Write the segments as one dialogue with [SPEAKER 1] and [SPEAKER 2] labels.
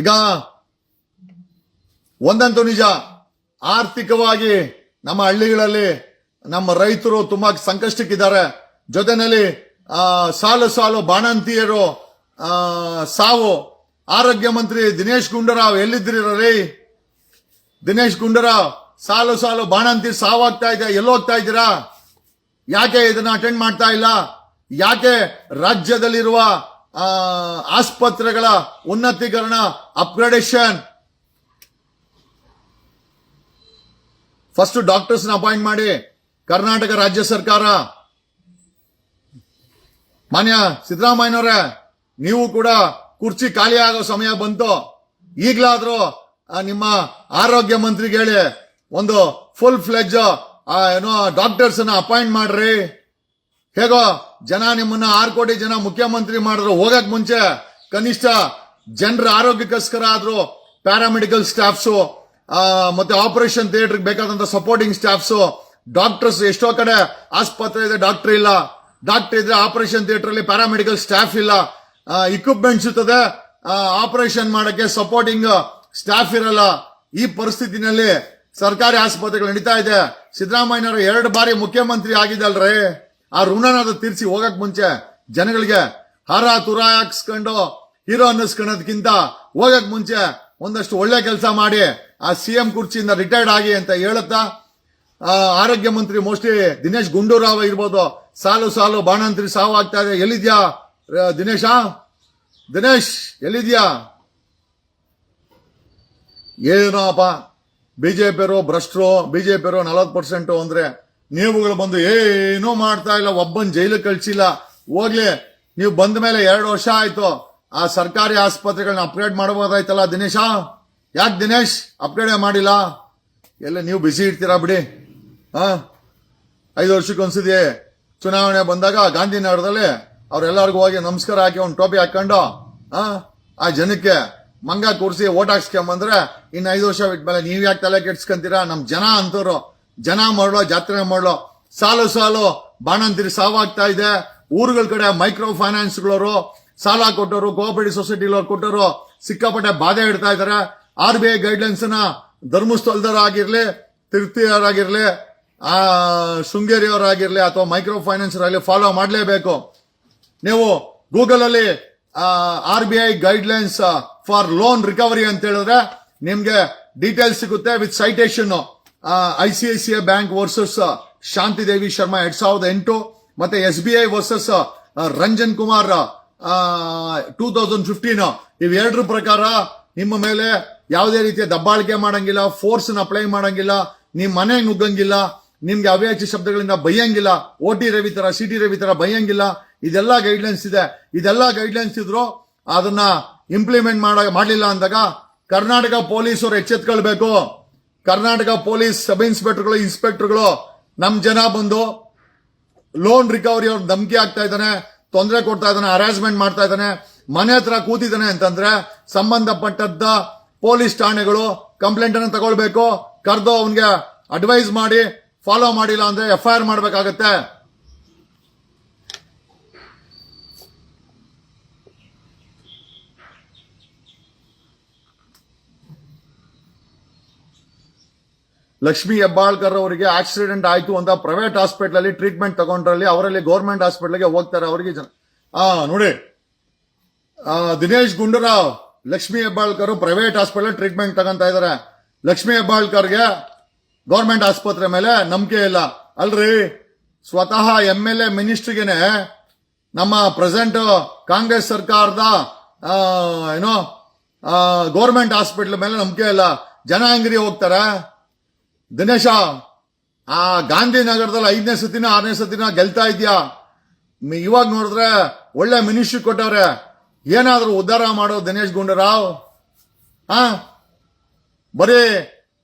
[SPEAKER 1] ಈಗ ಒಂದಂತೂ ನಿಜ, ಆರ್ಥಿಕವಾಗಿ ನಮ್ಮ ಹಳ್ಳಿಗಳಲ್ಲಿ ನಮ್ಮ ರೈತರು ತುಂಬಾ ಸಂಕಷ್ಟಕ್ಕಿದ್ದಾರೆ. ಜೊತೆನಲ್ಲಿ ಸಾಲು ಸಾಲು ಬಾಣಂತಿಯರು ಸಾವು. ಆರೋಗ್ಯ ಮಂತ್ರಿ ದಿನೇಶ್ ಗುಂಡೂರಾವ್ ಎಲ್ಲಿದ್ದೀರಿ ರೀ? ದಿನೇಶ್ ಗುಂಡೂರಾವ್, ಸಾಲು ಸಾಲು ಬಾಣಂತಿ ಸಾವಾಗ್ತಾ ಇದೆ, ಎಲ್ಲೋಗ್ತಾ ಇದ್ದೀರಾ? ಯಾಕೆ ಇದನ್ನ ಅಟೆಂಡ್ ಮಾಡ್ತಾ ಇಲ್ಲ? ಯಾಕೆ ರಾಜ್ಯದಲ್ಲಿರುವ ಆಸ್ಪತ್ರೆಗಳ ಉನ್ನತೀಕರಣ, ಅಪ್ಗ್ರೇಡೇಷನ್. ಫಸ್ಟ್ ಡಾಕ್ಟರ್ಸ್ ಅಪಾಯಿಂಟ್ ಮಾಡಿ, ಕರ್ನಾಟಕ ರಾಜ್ಯ ಸರ್ಕಾರ. ಮಾನ್ಯ ಸಿದ್ದರಾಮಯ್ಯನವರೇ, ನೀವು ಕೂಡ ಕುರ್ಚಿ ಖಾಲಿ ಆಗೋ ಸಮಯ ಬಂತು. ಈಗಲಾದರೂ ನಿಮ್ಮ ಆರೋಗ್ಯ ಮಂತ್ರಿಗೆ ಹೇಳಿ ಒಂದು ಫುಲ್ ಫ್ಲೆಜ್ ಏನೋ ಡಾಕ್ಟರ್ಸ್ ಅಪಾಯಿಂಟ್ ಮಾಡ್ರಿ. ಹೇಗೋ ಜನ ನಿಮ್ಮನ್ನ ಆರು ಕೋಟಿ ಜನ ಮುಖ್ಯಮಂತ್ರಿ ಮಾಡಿದ್ರು ಹೋಗಕ್ ಮುಂಚೆ ಕನಿಷ್ಠ ಜನರ ಆರೋಗ್ಯಕ್ಕೋಸ್ಕರ ಆದ್ರೂ ಪ್ಯಾರಾಮೆಡಿಕಲ್ ಸ್ಟಾಫ್ಸು ಮತ್ತೆ ಆಪರೇಷನ್ ಥಿಯೇಟರ್ ಬೇಕಾದಂತ ಸಪೋರ್ಟಿಂಗ್ ಸ್ಟಾಫ್ಸು ಡಾಕ್ಟರ್ಸ್ ಎಷ್ಟೋ ಕಡೆ ಆಸ್ಪತ್ರೆ ಇದೆ ಡಾಕ್ಟರ್ ಇಲ್ಲ. ಡಾಕ್ಟರ್ ಇದ್ರೆ ಆಪರೇಷನ್ ಥಿಯೇಟರ್ ಅಲ್ಲಿ ಪ್ಯಾರಾಮೆಡಿಕಲ್ ಸ್ಟಾಫ್ ಇಲ್ಲ. ಇಕ್ವಿಪ್ಮೆಂಟ್ ಇರ್ತದೆ ಆಪರೇಷನ್ ಮಾಡಕ್ಕೆ ಸಪೋರ್ಟಿಂಗ್ ಸ್ಟಾಫ್ ಇರಲ್ಲ. ಈ ಪರಿಸ್ಥಿತಿನಲ್ಲಿ ಸರ್ಕಾರಿ ಆಸ್ಪತ್ರೆಗಳು ನಡೀತಾ ಇದೆ. ಸಿದ್ದರಾಮಯ್ಯನವರು ಎರಡು ಬಾರಿ ಮುಖ್ಯಮಂತ್ರಿ ಆಗಿದ್ದಲ್ರೇ? ಆ ಋಣನಾದ ತೀರ್ಸಿ ಹೋಗಕ್ ಮುಂಚೆ ಜನಗಳಿಗೆ ಹರ ತುರ ಹಾಕ್ಸ್ಕೊಂಡು ಹೀರೋ ಅನ್ನಿಸ್ಕೊಳ್ಳೋದಕ್ಕಿಂತ ಹೋಗಕ್ ಮುಂಚೆ ಒಂದಷ್ಟು ಒಳ್ಳೆ ಕೆಲಸ ಮಾಡಿ ಆ ಸಿ ಎಂ ಕುರ್ಚಿಯಿಂದ ರಿಟೈರ್ಡ್ ಆಗಿ ಅಂತ ಹೇಳುತ್ತಾ ಆರೋಗ್ಯ ಮಂತ್ರಿ ಮೋಸ್ಟ್ಲಿ ದಿನೇಶ್ ಗುಂಡೂರಾವ್ ಇರ್ಬೋದು. ಸಾಲು ಸಾಲು ಬಾಣಂತ್ರಿ ಸಾವು ಆಗ್ತಾ ಇದೆ. ಎಲ್ಲಿದ್ಯಾ ದಿನೇಶ? ದಿನೇಶ್, ಎಲ್ಲಿದ್ಯಾ? ಏನೋಪ್ಪ, ಬಿಜೆಪಿಯರು ಭ್ರಷ್ಟರು, ಬಿಜೆಪಿಯರು ನಲವತ್ತು ಪರ್ಸೆಂಟ್ ಅಂದ್ರೆ ನೀವುಗಳು ಬಂದು ಏನೂ ಮಾಡ್ತಾ ಇಲ್ಲ, ಒಬ್ಬನ್ ಜೈಲು ಕಳ್ಸಿಲ್ಲ. ಹೋಗ್ಲಿ, ನೀವು ಬಂದ ಮೇಲೆ ಎರಡು ವರ್ಷ ಆಯ್ತು. ಆ ಸರ್ಕಾರಿ ಆಸ್ಪತ್ರೆಗಳನ್ನ ಅಪ್ಗ್ರೇಡ್ ಮಾಡಬಹುದಾಯ್ತಲ್ಲ ದಿನೇಶ? ಯಾಕೆ ದಿನೇಶ್ ಅಪ್ಗ್ರೇಡ್ ಮಾಡಿಲ್ಲ? ಎಲ್ಲ ನೀವು ಬಿಸಿ ಇಡ್ತೀರಾ ಬಿಡಿ. ಹಾ ಐದು ವರ್ಷಕ್ಕೊಂದ್ಸತಿ ಚುನಾವಣೆ ಬಂದಾಗ ಗಾಂಧಿನಗರದಲ್ಲಿ ಅವ್ರೆಲ್ಲರಿಗೂ ಹೋಗಿ ನಮಸ್ಕಾರ ಹಾಕಿ ಒಂದು ಟೋಪಿ ಹಾಕೊಂಡು, ಆ? ಆ ಜನಕ್ಕೆ ಮಂಗ ಕೂರಿಸಿ ಓಟ್ ಹಾಕ್ಸ್ಕೊಂಬಂದ್ರೆ ಇನ್ನು ಐದು ವರ್ಷ ಬಿಟ್ಮೇಲೆ ನೀವು ಯಾಕೆ ತಲೆ ಕೆಡ್ಸ್ಕೊಂತೀರಾ? ನಮ್ಮ ಜನ ಅಂತವ್ರು. ಜನ ಮಾಡೋ ಜಾತ್ರೆ ಮಾಡೋ ಸಾಲು ಸಾಲು ಬಾಣಂತಿರಿ ಸಾವಾಗ್ತಾ ಇದೆ. ಊರುಗಳ ಕಡೆ ಮೈಕ್ರೋ ಫೈನಾನ್ಸ್ಗಳವರು ಸಾಲ ಕೊಟ್ಟರು ಕೋಆಪರೇಟಿವ್ ಸೊಸೈಟಿಗಳವ್ರು ಕೊಟ್ಟರು ಸಿಕ್ಕಾಪಟ್ಟೆ ಬಾಧೆ ಇಡ್ತಾ ಇದ್ದಾರೆ. ಆರ್ ಬಿ ಐ ಗೈಡ್ಲೈನ್ಸ್ನ ಧರ್ಮಸ್ಥಳದವರಾಗಿರ್ಲಿ ಶೃಂಗೇರಿಯವರಾಗಿರಲಿ ಆ, ಶೃಂಗೇರಿಯವರಾಗಿರ್ಲಿ ಅಥವಾ ಮೈಕ್ರೋ ಫೈನಾನ್ಸ್ ಆಗಲಿ ಫಾಲೋ ಮಾಡಲೇಬೇಕು. ನೀವು ಗೂಗಲ್ ಅಲ್ಲಿ R B I guidelines for loan recovery ಅಂತ ಹೇಳಿದ್ರೆ ನಿಮ್ಗೆ ಡೀಟೇಲ್ಸ್ ಸಿಗುತ್ತೆ with citation I C I C I bank versus Shanti Devi Sharma ಎರಡ್ ಸಾವಿರದ ಎಂಟು, ಮತ್ತೆ S B I versus Ranjan Kumar two thousand fifteen ಇವೆರಡರ ಪ್ರಕಾರ ನಿಮ್ಮ ಮೇಲೆ ಯಾವುದೇ ರೀತಿಯ ದಬ್ಬಾಳಿಕೆ ಮಾಡಂಗಿಲ್ಲ ಫೋರ್ಸ್ ಅಪ್ಲೈ ಮಾಡಂಗಿಲ್ಲ, ನಿಮ್ ಮನೆಗೆ ನುಗ್ಗಂಗಿಲ್ಲ, ನಿಮ್ಗೆ ಅವ್ಯಾಚಿ ಶಬ್ದಗಳಿಂದ ಬೈಯಂಗಿಲ್ಲ ಒ ಟಿ ರವಿ ತರ, ಸಿ ಟಿ ರವಿ ತರ ಬೈಯಂಗಿಲ್ಲ, ಇದೆಲ್ಲ ಗೈಡ್ಲೈನ್ಸ್ ಇದೆ. ಇದೆಲ್ಲ ಗೈಡ್ಲೈನ್ಸ್ ಇದ್ರು ಅದನ್ನ ಇಂಪ್ಲಿಮೆಂಟ್ ಮಾಡ, ಮಾಡಲಿಲ್ಲ ಅಂದಾಗ ಕರ್ನಾಟಕ ಪೊಲೀಸರು ಎಚ್ಚೆತ್ಕೊಳ್ಬೇಕು. ಕರ್ನಾಟಕ ಪೊಲೀಸ್ ಸಬ್ ಇನ್ಸ್ಪೆಕ್ಟರ್ಗಳು ಇನ್ಸ್ಪೆಕ್ಟರ್ಗಳು ನಮ್ ಜನ ಬಂದು ಲೋನ್ ರಿಕವರಿ ಅವ್ರ ಧಮಕಿ ಆಗ್ತಾ ಇದ್ದಾನೆ, ತೊಂದರೆ ಕೊಡ್ತಾ ಇದ್ದಾನೆ ಹರಾಸ್ಮೆಂಟ್ ಮಾಡ್ತಾ ಇದ್ದಾನೆ, ಮನೆ ಹತ್ರ ಕೂತಿದ್ದಾನೆ ಅಂತಂದ್ರೆ ಸಂಬಂಧಪಟ್ಟದ್ದ ಪೊಲೀಸ್ ಠಾಣೆಗಳು ಕಂಪ್ಲೇಂಟ್ ಅನ್ನು ತಗೊಳ್ಬೇಕು, ಕರೆದು ಅವನ್ಗೆ ಅಡ್ವೈಸ್ ಮಾಡಿ ಫಾಲೋ ಮಾಡಿಲ್ಲ ಅಂದ್ರೆ ಎಫ್ ಐ ಆರ್ ಮಾಡ್ಬೇಕಾಗತ್ತೆ. ಲಕ್ಷ್ಮಿ ಹೆಬ್ಬಾಳ್ಕರ್ ಅವರಿಗೆ ಆಕ್ಸಿಡೆಂಟ್ ಆಯ್ತು ಅಂತ ಪ್ರೈವೇಟ್ ಹಾಸ್ಪಿಟಲ್ ಅಲ್ಲಿ ಟ್ರೀಟ್ಮೆಂಟ್ ತಗೊಂಡ್ರಲ್ಲಿ ಅವರಲ್ಲಿ ಗೌರ್ಮೆಂಟ್ ಹಾಸ್ಪಿಟಲ್ಗೆ ಹೋಗ್ತಾರೆ ಅವರಿಗೆ ಜನ. ಆ, ನೋಡಿ. Dinesh Gundu Rao, Lakshmi Hebbalkar private hospital treatment ತಗೊಂತಾ ಇದಾರೆ ಲಕ್ಷ್ಮಿ ಹೆಬ್ಬಾಳ್ಕರ್ಗೆ ಗೌರ್ಮೆಂಟ್ ಆಸ್ಪತ್ರೆ ಮೇಲೆ ನಂಬಿಕೆ ಇಲ್ಲ. ಅಲ್ರಿ, ಸ್ವತಃ ಎಂ ಎಲ್ ಎ ಮಿನಿಸ್ಟ್ರಿಗೆನೆ ನಮ್ಮ ಪ್ರೆಸೆಂಟ್ ಕಾಂಗ್ರೆಸ್ ಸರ್ಕಾರದ ಏನೋ ಗೌರ್ಮೆಂಟ್ ಹಾಸ್ಪಿಟಲ್ ಮೇಲೆ ನಂಬಿಕೆ ಇಲ್ಲ. ಜನ ಅಂಗಡಿ ಹೋಗ್ತಾರೆ. ದಿನೇಶ, ಆ ಗಾಂಧಿನಗರದಲ್ಲಿ ಐದನೇ ಸತಿನ, ಆರನೇ ಸತಿನ ಗೆಲ್ತಾ ಇದೆಯಾ? ಇವಾಗ ನೋಡಿದ್ರೆ ಒಳ್ಳೆ ಮಿನಿಸ್ಟ್ರಿ ಕೊಟ್ಟವ್ರೆ. ಏನಾದರೂ ಉದ್ಧಾರ ಮಾಡೋ ದಿನೇಶ್ ಗುಂಡೂರಾವ್? ಆ ಬರೀ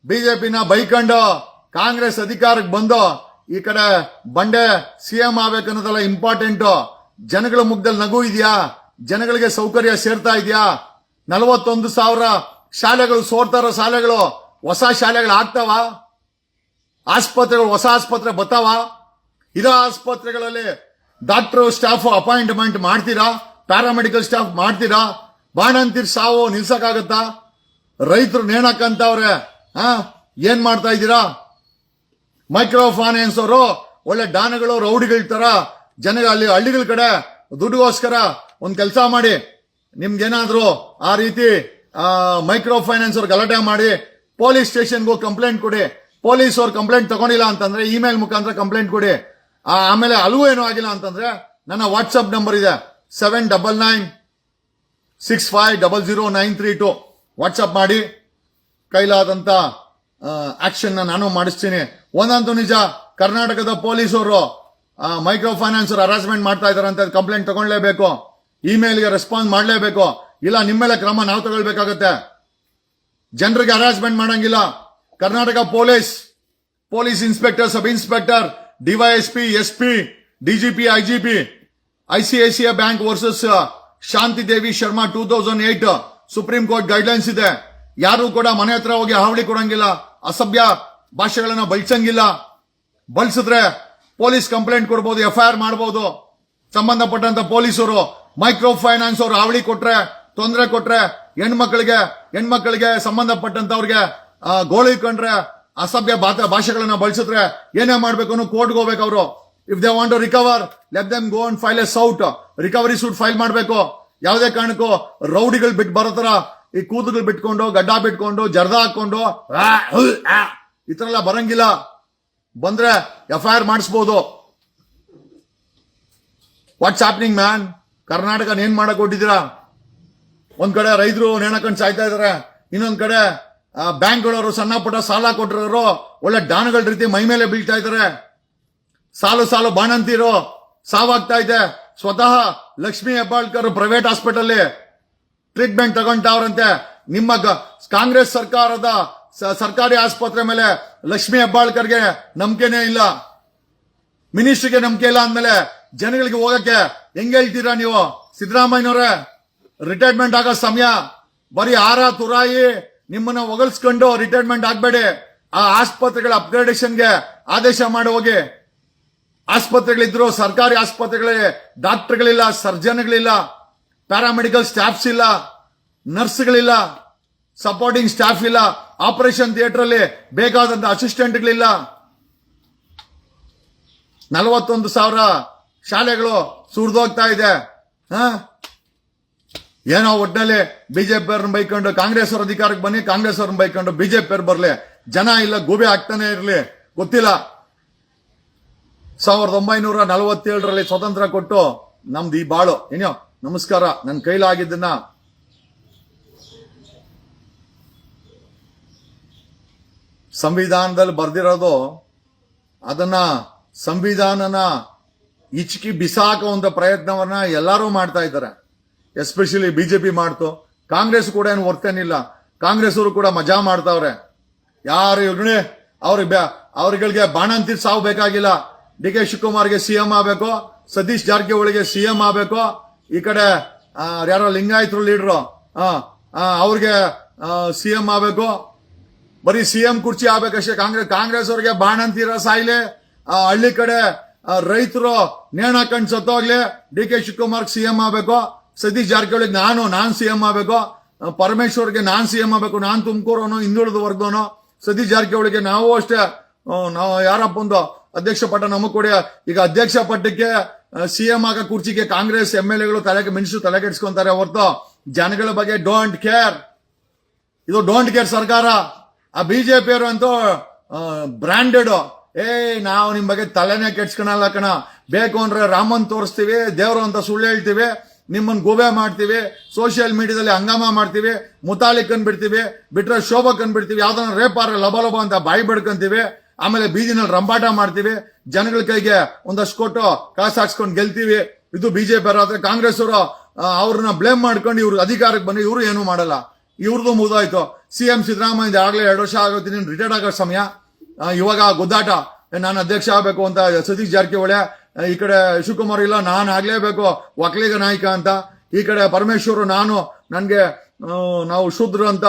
[SPEAKER 1] ಬಿಜೆಪಿನ ಬೈಕಂಡು ಕಾಂಗ್ರೆಸ್ ಅಧಿಕಾರಕ್ಕೆ ಬಂದು ಈ ಕಡೆ ಬಂಡೆ ಸಿಎಂ ಆಗ್ಬೇಕನ್ನೋದೆಲ್ಲ ಇಂಪಾರ್ಟೆಂಟು. ಜನಗಳ ಮುಖದಲ್ಲಿ ನಗು ಇದೆಯಾ? ಜನಗಳಿಗೆ ಸೌಕರ್ಯ ಸೇರ್ತಾ ಇದೆಯಾ? ನಲವತ್ತೊಂದು ಸಾವಿರ ಶಾಲೆಗಳು ಸೋರ್ತಾ ಇರೋ ಶಾಲೆಗಳು? ಹೊಸ ಶಾಲೆಗಳು ಆಗ್ತಾವ? ಆಸ್ಪತ್ರೆಗಳು, ಹೊಸ ಆಸ್ಪತ್ರೆ ಬರ್ತಾವ ಇರೋ ಆಸ್ಪತ್ರೆಗಳಲ್ಲಿ ಡಾಕ್ಟರ್ ಸ್ಟಾಫ್ ಅಪಾಯಿಂಟ್ಮೆಂಟ್ ಮಾಡ್ತೀರಾ? ಪ್ಯಾರಾಮೆಡಿಕಲ್ ಸ್ಟಾಫ್ ಮಾಡ್ತೀರಾ? ಬಾಣಂತಿರ್ ಸಾವು ನಿಲ್ಸಕ್ಕಾಗತ್ತಾ? ರೈತರು ನೇಣಕ್ಕಂತವ್ರೆ ಹಾ ಏನ್ ಮಾಡ್ತಾ ಇದ್ದೀರಾ? ಮೈಕ್ರೋ ಫೈನಾನ್ಸ್ ಅವರು, ಒಳ್ಳೆ ಡಾನಗಳು ರೌಡಿಗಳ ತರ ಜನ ಅಲ್ಲಿ ಹಳ್ಳಿಗಳ ಕಡೆ ದುಡ್ಡುಗೋಸ್ಕರ ಒಂದು ಕೆಲಸ ಮಾಡಿ. ನಿಮ್ಗೇನಾದ್ರೂ ಆ ರೀತಿ ಮೈಕ್ರೋ ಫೈನಾನ್ಸ್ ಅವ್ರು ಗಲಾಟೆ ಮಾಡಿ ಪೊಲೀಸ್ ಸ್ಟೇಷನ್ಗೂ ಕಂಪ್ಲೇಂಟ್ ಕೊಡಿ. ಪೊಲೀಸ್ ಅವ್ರು ಕಂಪ್ಲೇಂಟ್ ತಗೊಂಡಿಲ್ಲ ಅಂತಂದ್ರೆ, ಇಮೇಲ್ ಮುಖಾಂತರ ಕಂಪ್ಲೇಂಟ್ ಕೊಡಿ. ಆಮೇಲೆ ಅಲ್ಲೂ ಏನೂ ಆಗಿಲ್ಲ ಅಂತಂದ್ರೆ, ನನ್ನ ವಾಟ್ಸಪ್ ನಂಬರ್ ಇದೆ. Seven double nine six five double zero nine three two WhatsApp ಮಾಡಿ. ಕೈಲಾದಂತ ಆಕ್ಷನ್ ನಾನು ಮಾಡಿಸ್ತೀನಿ. ಒಂದಂತೂ ನಿಜ, ಕರ್ನಾಟಕದ ಪೊಲೀಸರು ಮೈಕ್ರೋ ಫೈನಾನ್ಸ್ ಹರಾಸ್ಮೆಂಟ್ ಮಾಡ್ತಾ ಇದಾರೆ ಅಂತ ಕಂಪ್ಲೇಂಟ್ ತಗೊಳ್ಲೇಬೇಕು ಇಮೇಲ್ಗೆ ರೆಸ್ಪಾನ್ಸ್ ಮಾಡಲೇಬೇಕು. ಇಲ್ಲ ನಿಮ್ಮ ಮೇಲೆ ಕ್ರಮ ನಾವು ತಗೊಳ್ಬೇಕಾಗತ್ತೆ. ಜನರಿಗೆ ಹರಾಸ್ಮೆಂಟ್ ಮಾಡಂಗಿಲ್ಲ. Karnataka police police inspector, sub inspector, DySP, SP, DGP, IGP, ICICI bank versus Shanti Devi Sharma two thousand eight Supreme Court guidelines ಇದೆ. ಯಾರು ಕೂಡ ಮನೆ ಹತ್ರ ಹೋಗಿ ಹಾವಳಿ ಕೊಡಂಗಿಲ್ಲ, ಅಸಭ್ಯ ಭಾಷೆಗಳನ್ನ ಬಳಸಂಗಿಲ್ಲ. ಬಳಸಿದ್ರೆ ಪೊಲೀಸ್ ಕಂಪ್ಲೇಂಟ್ ಕೊಡ್ಬೋದು, ಎಫ್ಐಆರ್ ಮಾಡಬಹುದು ಸಂಬಂಧಪಟ್ಟಂತ ಪೊಲೀಸರು ಮೈಕ್ರೋ ಫೈನಾನ್ಸ್ ಅವರು ಹಾವಳಿ ಕೊಟ್ರೆ, ತೊಂದರೆ ಕೊಟ್ರೆ, ಹೆಣ್ಮಕ್ಳಿಗೆ ಹೆಣ್ಮಕ್ಳಿಗೆ ಸಂಬಂಧಪಟ್ಟಂತವ್ರಿಗೆ ಗೋಳಿ ಕಂಡ್ರೆ ಅಸಭ್ಯ ಭಾಷೆಗಳನ್ನ ಬಳಸಿದ್ರೆ ಏನೇ ಮಾಡ್ಬೇಕು ಅನ್ನೋ ಕೋರ್ಟ್ಗೆ ಹೋಗ್ಬೇಕು ಅವರು. If they want to recover let them go and file a suit recovery suit file ಮಾಡಬೇಕು. ಯಾವುದೇ ಕಾರಣಕ್ಕೂ ರೌಡಿಗಳು ಬಿಟ್ಟು ಬರೋ ತರ ಈ ಕೂದಲು ಬಿಟ್ಕೊಂಡು ಗಡ್ಡ ಬಿಟ್ಕೊಂಡು ಜರ್ದ ಹಾಕೊಂಡು ಆ, ಈ ತರ ಎಲ್ಲ ಬರಂಗಿಲ್ಲ. ಬಂದ್ರೆ ಎಫ್ ಐ ಆರ್ ಮಾಡಿಸ್ಬೋದು. ವಾಟ್ಸ್ ಆಪ್ನಿಂಗ್ ಮ್ಯಾನ್ ಕರ್ನಾಟಕ ಏನ್ ಮಾಡಕ್ ಕೊಟ್ಟಿದ್ದೀರಾ ಒಂದ್ ಕಡೆ ರೈತರು ನೇಣಕೊಂಡು ಸಾಯ್ತಾ ಇದಾರೆ ಇನ್ನೊಂದ್ ಕಡೆ ಬ್ಯಾಂಕ್ಗಳವರು ಸಣ್ಣ ಪುಟ್ಟ ಸಾಲ ಕೊಟ್ಟಿರೋರು, ಒಳ್ಳೆ ಡಾನ್ಗಳ ರೀತಿ ಮೈ ಮೇಲೆ ಬೀಳ್ತಾ ಇದ್ದಾರೆ. ಸಾಲು ಸಾಲು ಬಾಣಂತಿರೋ, ಸಾವಾಗ್ತಾ ಇದೆ. ಸ್ವತಃ Lakshmi Hebbalkar private hospital treatment ತಗೊಂಡವ್ರಂತೆ. ನಿಮ್ಮ ಕಾಂಗ್ರೆಸ್ ಸರ್ಕಾರದ ಸರ್ಕಾರಿ ಆಸ್ಪತ್ರೆ ಮೇಲೆ ಲಕ್ಷ್ಮಿ ಹೆಬ್ಬಾಳ್ಕರ್ಗೆ ನಂಬಿಕೆನೇ ಇಲ್ಲ. ಮಿನಿಸ್ಟ್ರಿಗೆ ನಂಬಿಕೆ ಇಲ್ಲ ಅಂದ್ಮೇಲೆ ಜನಗಳಿಗೆ ಹೋಗಕ್ಕೆ ಹೆಂಗೆ ಹೇಳ್ತೀರಾ ನೀವು? ಸಿದ್ದರಾಮಯ್ಯನವ್ರೆ ರಿಟೈರ್ಮೆಂಟ್ ಆಗೋ ಸಮಯ, ಬರೀ ಆರ ತುರಾಯಿ ನಿಮ್ಮನ್ನ ಒಗಲ್ಸ್ಕೊಂಡು ರಿಟೈರ್ಮೆಂಟ್ ಆಗಬೇಡಿ. ಆ ಆಸ್ಪತ್ರೆಗಳ ಅಪ್ಗ್ರೇಡೇಷನ್ಗೆ ಆದೇಶ ಮಾಡಿ ಹೋಗಿ. ಆಸ್ಪತ್ರೆಗಳಿದ್ರು ಸರ್ಕಾರಿ ಆಸ್ಪತ್ರೆಗಳಿಗೆ ಡಾಕ್ಟರ್ಗಳಿಲ್ಲ, ಸರ್ಜನ್ಗಳಿಲ್ಲ ಪ್ಯಾರಾಮೆಡಿಕಲ್ ಸ್ಟಾಫ್ಸ್ ಇಲ್ಲ, ನರ್ಸ್ಗಳಿಲ್ಲ ಸಪೋರ್ಟಿಂಗ್ ಸ್ಟಾಫ್ ಇಲ್ಲ ಆಪರೇಷನ್ ಥಿಯೇಟರ್ ಅಲ್ಲಿ ಬೇಕಾದಂತ ಅಸಿಸ್ಟೆಂಟ್ಗಳಿಲ್ಲ ನಲವತ್ತೊಂದು ಸಾವಿರ ಶಾಲೆಗಳು ಸುರಿದೋಗ್ತಾ ಇದೆ. ಹ? ಏನೋ ಒಟ್ಟಿನಲ್ಲಿ ಬಿಜೆಪಿ ಅವ್ರನ್ನ ಬೈಕೊಂಡು ಕಾಂಗ್ರೆಸ್ ಅವ್ರ ಅಧಿಕಾರಕ್ಕೆ ಬನ್ನಿ, ಕಾಂಗ್ರೆಸ್ ಅವ್ರನ್ನ ಬೈಕೊಂಡು ಬಿಜೆಪಿ ಅವ್ರು ಬರ್ಲಿ. ಜನ ಇಲ್ಲ, ಗೂಬೆ ಆಗ್ತಾನೆ ಇರಲಿ. ಗೊತ್ತಿಲ್ಲ. ಸಾವಿರದ ಒಂಬೈನೂರ ನಲವತ್ತೇಳರಲ್ಲಿ ಸ್ವತಂತ್ರ ಕೊಟ್ಟು ನಮ್ದು ಈ ಬಾಳು. ಏನೋ ನಮಸ್ಕಾರ. ನನ್ನ ಕೈಲಾಗಿದ್ದನ್ನ ಸಂವಿಧಾನದಲ್ಲಿ ಬರ್ದಿರೋದು ಅದನ್ನ ಸಂವಿಧಾನನ ಇಚ್ಕಿ ಬಿಸಾಕುವಂತ ಪ್ರಯತ್ನವನ್ನ ಎಲ್ಲರೂ ಮಾಡ್ತಾ ಇದ್ದಾರೆ. ಎಸ್ಪೆಷಲಿ ಬಿಜೆಪಿ ಮಾಡ್ತು. ಕಾಂಗ್ರೆಸ್ ಕೂಡ ಏನು ವರ್ತೇನಿಲ್ಲ ಕಾಂಗ್ರೆಸ್ ಅವರು ಕೂಡ ಮಜಾ ಮಾಡ್ತಾವ್ರೆ. ಯಾರು ಇವ್ರೇ ಅವ್ರಿಗೆ ಅವ್ರಗಳಿಗೆ ಬಾಣಂತಿ ಸಾವು ಬೇಕಾಗಿಲ್ಲ. ಡಿ ಕೆ ಶಿವಕುಮಾರ್ಗೆ ಸಿಎಂ ಆಗ್ಬೇಕು, ಸತೀಶ್ ಜಾರಕಿಹೊಳಿಗೆ ಸಿಎಂ ಆಗ್ಬೇಕು. ಈ ಕಡೆ ಯಾರೋ ಲಿಂಗಾಯತರು ಲೀಡ್ರು ಅವ್ರಿಗೆ ಸಿಎಂ ಆಗ್ಬೇಕು. ಬರೀ ಸಿಎಂ ಕುರ್ಚಿ ಆಗ್ಬೇಕಷ್ಟೇ. ಕಾಂಗ್ರೆಸ್ ಕಾಂಗ್ರೆಸ್ ಅವ್ರಿಗೆ ಬಾಣಂತೀರ ಸಾಯ್ಲೆ. ಹಳ್ಳಿ ಕಡೆ ರೈತರು ನೇಣ ಕಂಡ್ ಸತ್ತೋಗ್ಲಿ. ಡಿ ಕೆ ಶಿವಕುಮಾರ್ ಸಿಎಂ ಆಗ್ಬೇಕು. ಸತೀಶ್ ಜಾರಕಿಹೊಳಿಗೆ ನಾನು ನಾನ್ ಸಿಎಂ ಆಗ್ಬೇಕು. ಆ, ಪರಮೇಶ್ವರ್ಗೆ ನಾನ್ ಸಿಎಂ ಆಗಬೇಕು. ನಾನು ತುಮಕೂರನೋ ಹಿಂದುಳಿದ ವರ್ಗವನು ಸತೀಶ್ ಜಾರಕಿಹೊಳಿಗೆ ನಾವು ಅಷ್ಟೇ. ನಾವು ಯಾರಪ್ಪ ಒಂದು ಅಧ್ಯಕ್ಷ ಪಟ್ಟ ನಮಗೆ ಕೊಡಿ. ಈಗ ಅಧ್ಯಕ್ಷ ಪಟ್ಟಕ್ಕೆ ಸಿಎಂ ಆಗ ಕುರ್ಚಿಗೆ ಕಾಂಗ್ರೆಸ್ ಎಂ ಎಲ್ ಎಗಳು ತಲೆ ಮಿನಿಸ್ಟರ್ ತಲೆ ಕೆಡಿಸ್ಕೊಂತಾರೆ ಹೊರತು. ಜನಗಳ ಬಗ್ಗೆ ಡೋಂಟ್ ಕೇರ್ ಇದು ಡೋಂಟ್ ಕೇರ್ ಸರ್ಕಾರ. ಆ ಬಿಜೆಪಿಯವರು ಅಂತೂ ಬ್ರಾಂಡೆಡ್ ಏ ನಾವು ನಿಮ್ ಬಗ್ಗೆ ತಲೆನೇ ಕೆಡ್ಸ್ಕೊಳಲ್ಲ ಕಣ. ಬೇಕು ಅಂದ್ರೆ ರಾಮನ್ ತೋರಿಸ್ತೀವಿ ದೇವರು ಅಂತ ಸುಳ್ಳು ಹೇಳ್ತೀವಿ. ನಿಮ್ಮನ್ನ ಗೋವೆ ಮಾಡ್ತೀವಿ ಸೋಷಿಯಲ್ ಮೀಡಿಯಾದಲ್ಲಿ ಹಂಗಾಮ ಮಾಡ್ತೀವಿ ಮುತಾಲಿಕನ್ ಬಿಡ್ತೀವಿ ಬಿಟ್ರೆ ಶೋಭಕನ್ ಬಿಡ್ತೀವಿ ಯಾವ್ದನ್ನ ರೇಪಾರ ಲಬಲಬ ಲಬ ಅಂತ ಬಾಯಿ ಬಿಡ್ಕೊಂತೀವಿ, ಆಮೇಲೆ ಬೀದಿನಲ್ಲಿ ರಂಬಾಟ ಮಾಡ್ತೀವಿ, ಜನಗಳ ಕೈಗೆ ಒಂದಷ್ಟು ಕೊಟ್ಟು ಕಾಸು ಹಾಕ್ಸ್ಕೊಂಡು ಗೆಲ್ತೀವಿ. ಇದು ಬಿಜೆಪಿ ಆದ್ರೆ ಕಾಂಗ್ರೆಸ್ ಅವರು ಅವ್ರನ್ನ ಬ್ಲೇಮ್ ಮಾಡ್ಕೊಂಡು ಇವ್ರು ಅಧಿಕಾರಕ್ಕೆ ಬಂದು ಇವರು ಏನು ಮಾಡಲ್ಲ. ಇವ್ರದ್ದು ಮುಗ್ದೋಯ್ತು. ಸಿ ಎಂ ಸಿದ್ದರಾಮಯ್ಯ ಆಗ್ಲೇ ಎರಡು ವರ್ಷ ಆಗೋತೀನಿ ರಿಟೈರ್ಡ್ ಆಗೋ ಸಮಯ. ಇವಾಗ ಗುದ್ದಾಟ ನಾನು ಅಧ್ಯಕ್ಷ ಆಗಬೇಕು ಅಂತ ಸತೀಶ್ ಜಾರಕಿಹೊಳಿ ಈ ಕಡೆ ಶಿವಕುಮಾರ್ ಇಲ್ಲ, ನಾನು ಆಗ್ಲೇಬೇಕು ಒಕ್ಕಲಿಗ ನಾಯಕ ಅಂತ. ಈ ಕಡೆ ಪರಮೇಶ್ವರ್, ನಾನು, ನನಗೆ ನಾವು ಶುದ್ರ ಅಂತ,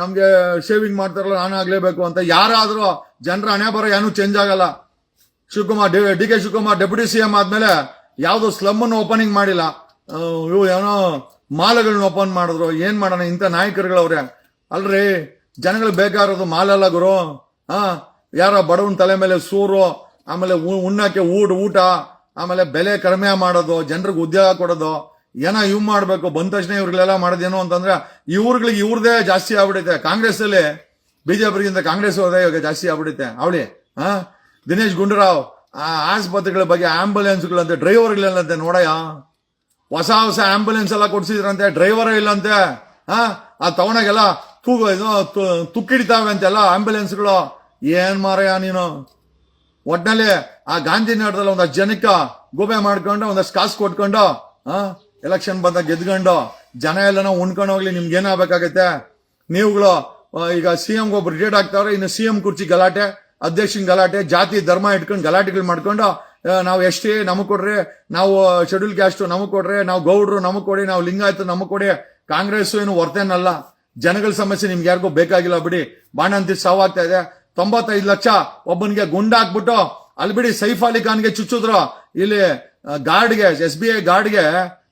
[SPEAKER 1] ನಮ್ಗೆ ಶೇವಿಂಗ್ ಮಾಡ್ತಾರಲ್ಲ, ನಾನು ಆಗ್ಲೇಬೇಕು ಅಂತ. ಯಾರಾದ್ರೂ ಜನರ ಹಣೆ ಬರ ಏನೂ ಚೇಂಜ್ ಆಗಲ್ಲ. Shivakumar, D K Shivakumar deputy CM ಆದ್ಮೇಲೆ ಯಾವ್ದು ಸ್ಲಮ್ ಅನ್ನು ಓಪನಿಂಗ್ ಮಾಡಿಲ್ಲ. ಇವು ಏನೋ ಮಾಲಗಳನ್ನ ಓಪನ್ ಮಾಡಿದ್ರು. ಏನ್ ಮಾಡೋಣ, ಇಂಥ ನಾಯಕರುಗಳವ್ರೆ. ಅಲ್ರಿ ಜನಗಳು ಬೇಕಾಗಿರೋದು ಮಾಲಲ್ಲ ಗುರು. ಹಾ ಯಾರೋ ಬಡವನ ತಲೆ ಮೇಲೆ ಸೂರು. ಆಮೇಲೆ ಉಣ್ಣಕ್ಕೆ ಊಟ ಊಟ, ಆಮೇಲೆ ಬೆಲೆ ಕಡಿಮೆ ಮಾಡೋದು, ಜನರಿಗೆ ಉದ್ಯೋಗ ಕೊಡೋದು, ಏನೋ ಇವ್ ಮಾಡಬೇಕು, ಬಂದ ತಕ್ಷಣ ಇವ್ರಿಗೆಲ್ಲ ಮಾಡೋದೇನು ಅಂತಂದ್ರೆ ಇವ್ರಿಗೆ ಇವ್ರದೇ ಜಾಸ್ತಿ ಆಗ್ಬಿಡುತ್ತೆ ಕಾಂಗ್ರೆಸ್ ಅಲ್ಲಿ ಬಿಜೆಪಿಗಿಂತ ಕಾಂಗ್ರೆಸ್ ಹೋದ ಇವಾಗ ಜಾಸ್ತಿ ಆಗ್ಬಿಡುತ್ತೆ ಅವಳಿ ಹಾ ದಿನೇಶ್ ಗುಂಡೂರಾವ್, ಆ ಆಸ್ಪತ್ರೆಗಳ ಬಗ್ಗೆ ಆಂಬುಲೆನ್ಸ್ಗಳಂತೆ, ಡ್ರೈವರ್ಗಳಿಲ್ಲಂತೆ ನೋಡಯ್ಯ. ಹೊಸ ಹೊಸ ಆಂಬುಲೆನ್ಸ್ ಎಲ್ಲ ಕೊಡ್ಸಿದ್ರಂತೆ, ಡ್ರೈವರೇ ಇಲ್ಲಂತೆ ಹಾ ಆ ತಗೊಂಡಾಗೆಲ್ಲ ತೂಗು ಇದು ತುಕ್ಕಿಡಿತಾವೆ ಅಂತೆಲ್ಲ ಆಂಬುಲೆನ್ಸ್ಗಳು. ಏನ್ ಮಾರಯ್ಯ ನೀನು? ಒಟ್ನಲ್ಲಿ ಆ ಗಾಂಧಿನಗರದಲ್ಲಿ ಒಂದಷ್ಟು ಜನಕ್ಕ ಗೋಬೆ ಮಾಡ್ಕೊಂಡು ಒಂದಷ್ಟು ಕಾಸು ಕೊಟ್ಕೊಂಡು, ಆ ಎಲೆಕ್ಷನ್ ಬಂದಾಗ ಗೆದ್ಕೊಂಡು, ಜನ ಎಲ್ಲನೋ ಉಣ್ಕೊಂಡು ಹೋಗ್ಲಿ, ನಿಮ್ಗೆ ಏನಾಗಬೇಕಾಗತ್ತೆ ನೀವುಗಳು ಈಗ ಸಿ ಎಂ ಒಬ್ರು ರಿಟೈರ್ಡ್ ಆಗ್ತಾವ್ರೆ, ಇನ್ನು ಸಿ ಎಂ ಕುರ್ಚಿ ಗಲಾಟೆ, ಅಧ್ಯಕ್ಷನ್ ಗಲಾಟೆ, ಜಾತಿ, ಧರ್ಮ ಇಟ್ಕೊಂಡು ಗಲಾಟೆಗಳು ಮಾಡ್ಕೊಂಡು ನಾವು ಎಷ್ಟೇ, ನಮಗ್ ಕೊಡ್ರಿ, ನಾವು ಶೆಡ್ಯೂಲ್ ಕ್ಯಾಸ್ಟ್ ನಮಗ್ ಕೊಡ್ರಿ, ನಾವು ಗೌಡ್ರು ನಮಗ್ ಕೊಡಿ, ನಾವು ಲಿಂಗಾಯತ ನಮಗ್ ಕೊಡಿ ಕಾಂಗ್ರೆಸ್ ಏನು ವರ್ತೇನಲ್ಲ ಜನಗಳ ಸಮಸ್ಯೆ ನಿಮ್ಗೆ ಯಾರಿಗೂ ಬೇಕಾಗಿಲ್ಲ ಬಿಡಿ. ಬಾಣಂತಿ ಸಾವಾಗ್ತಾ ಇದೆ. ತೊಂಬತ್ತೈದು ಲಕ್ಷ ಒಬ್ಬನಿಗೆ ಗುಂಡಾಕ್ಬಿಟ್ಟು ಅಲ್ಲಿ ಬಿಡಿ ಸೈಫ್ ಅಲಿ ಖಾನ್ಗೆ ಚುಚ್ಚಿದ್ರು. ಇಲ್ಲಿ ಗಾರ್ಡ್ಗೆ, ಎಸ್ ಬಿ ಐ ಗಾರ್ಡ್ಗೆ,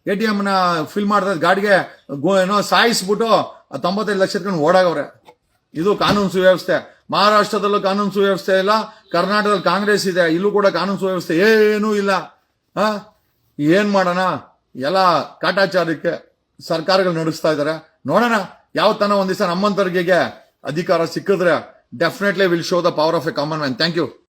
[SPEAKER 1] ಎ ಟಿ ಎಂ ನ ಫಿಲ್ ಮಾಡ್ದ ಗಾರ್ಡ್ಗೆ ಏನೋ ಸಾಯಿಸ್ಬಿಟ್ಟು ತೊಂಬತ್ತೈದು ಲಕ್ಷ ಓಡಾಗವ್ರೆ. ಇದು ಕಾನೂನು ಸುವ್ಯವಸ್ಥೆ. ಮಹಾರಾಷ್ಟ್ರದಲ್ಲೂ ಕಾನೂನು ಸುವ್ಯವಸ್ಥೆ ಇಲ್ಲ, ಕರ್ನಾಟಕದಲ್ಲಿ ಕಾಂಗ್ರೆಸ್ ಇದೆ, ಇಲ್ಲೂ ಕೂಡ ಕಾನೂನು ಸುವ್ಯವಸ್ಥೆ ಏನೂ ಇಲ್ಲ. ಆ? ಏನ್ ಮಾಡೋಣ? ಎಲ್ಲ ಕಾಟಾಚಾರಕ್ಕೆ ಸರ್ಕಾರಗಳು ನಡೆಸ್ತಾ ಇದ್ದಾರೆ ನೋಡೋಣ ಯಾವ ತನ ಒಂದ್ ದಿವಸ ನಮ್ಮಂತರ್ಗೆ ಅಧಿಕಾರ ಸಿಕ್ಕಿದ್ರೆ definitely will show the power of a common man. Thank you.